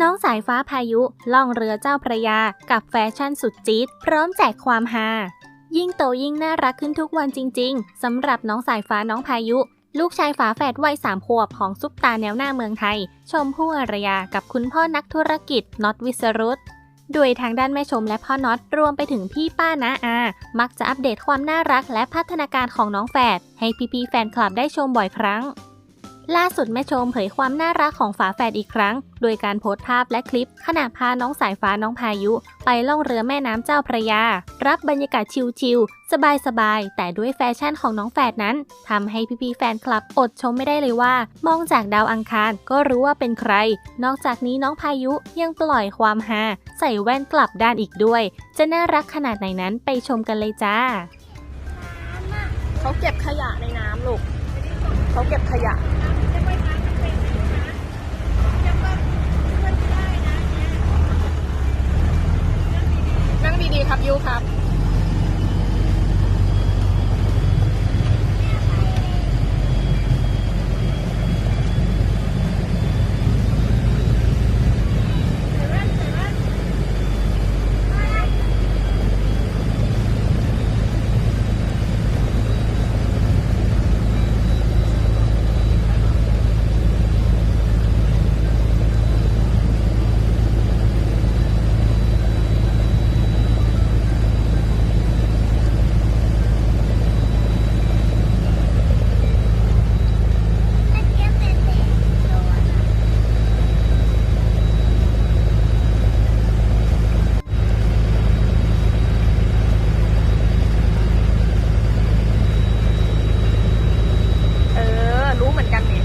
น้องสายฟ้าพายุล่องเรือเจ้าพระยา กับแฟชั่นสุดจี๊ดพร้อมแจกความฮายิ่งโตยิ่งน่ารักขึ้นทุกวันจริง ๆสำหรับน้องสายฟ้าน้องพายุ ลูกชายฝาแฝดวัยสามขวบของซุปตาแนวหน้าเมืองไทย ชมพู่อารยากับคุณพ่อนักธุรกิจน็อตวิสรุตโดยทางด้านแม่ชมและพ่อน็อตรวมไปถึงพี่ป้านาอา มักจะอัปเดตความน่ารักและพัฒนาการของน้องแฝดให้พี่ๆแฟนคลับได้ชมบ่อยครั้ง ล่าสุดแม่ชมเผยความน่ารักของฝาแฝดอีกครั้ง โดยการโพสต์ภาพและคลิป ขณะพาน้องสายฟ้าน้องพายุ ไปล่องเรือแม่น้ำเจ้าพระยา รับบรรยากาศชิลๆสบายๆแต่ด้วยแฟชั่นของน้องแฝดนั้นทำให้พี่ๆแฟนคลับอดชมไม่ได้เลยว่า มองจากดาวอังคารก็รู้ว่าเป็นใคร นอกจากนี้น้องพายุยังปล่อยความฮาใส่แว่นกลับด้านอีกด้วย จะน่ารักขนาดไหนนั้นไปชมกันเลยจ้าเขาเก็บขยะในน้ำลูก เขาเก็บขยะ นั่งดีๆครับยูครับ เออ รู้เหมือนกันเนี่ย